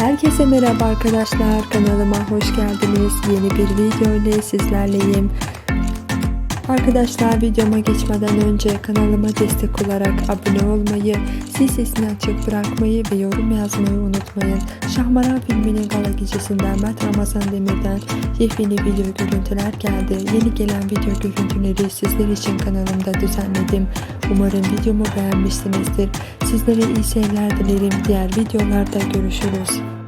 Herkese merhaba arkadaşlar kanalıma hoş geldiniz. Yeni bir video ile sizlerleyim. Arkadaşlar videoma geçmeden önce kanalıma destek olarak abone olmayı, zil sesini açık bırakmayı ve yorum yazmayı unutmayın. Şahmaran filminin gala gecesinden Mert Ramazan Demir'den yepyeni video görüntüler geldi. Yeni gelen video görüntüleri sizler için kanalımda düzenledim. Umarım videomu beğenmişsinizdir. Sizlere iyi seyirler dilerim. Diğer videolarda görüşürüz.